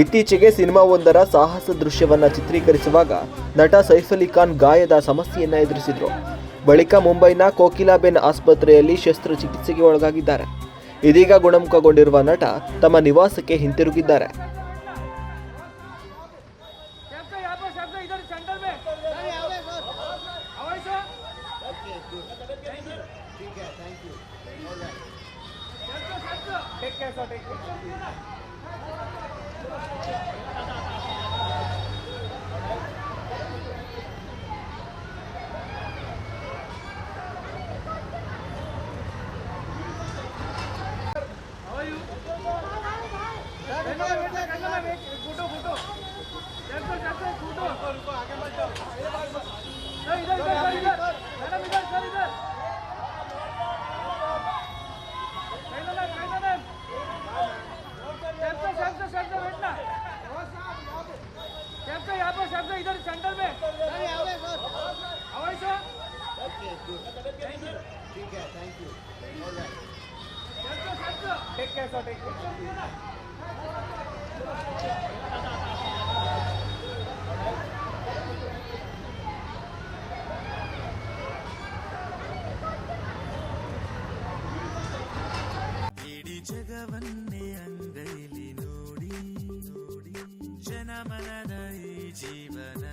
ಇತ್ತೀಚೆಗೆ ಸಿನಿಮಾವೊಂದರ ಸಾಹಸ ದೃಶ್ಯವನ್ನು ಚಿತ್ರೀಕರಿಸುವಾಗ ನಟ ಸೈಫ್ ಅಲಿ ಖಾನ್ ಗಾಯದ ಸಮಸ್ಯೆಯನ್ನು ಎದುರಿಸಿದ್ರು. ಬಳಿಕ ಮುಂಬೈನ ಕೋಕಿಲಾಬೆನ್ ಆಸ್ಪತ್ರೆಯಲ್ಲಿ ಶಸ್ತ್ರಚಿಕಿತ್ಸೆಗೆ ಒಳಗಾಗಿದ್ದಾರೆ. ಇದೀಗ ಗುಣಮುಖಗೊಂಡಿರುವ ನಟ ತಮ್ಮ ನಿವಾಸಕ್ಕೆ ಹಿಂತಿರುಗಿದ್ದಾರೆ. やった! पर कैप्चर इधर सेंटर में अवश्य capture capture take care sir take care ಇಡೀ ಜಗವನ್ನೇ ಅಂಗೈಲಿ ನೋಡಿ ನೋಡಿ ಜನಮನ ಜೀವನ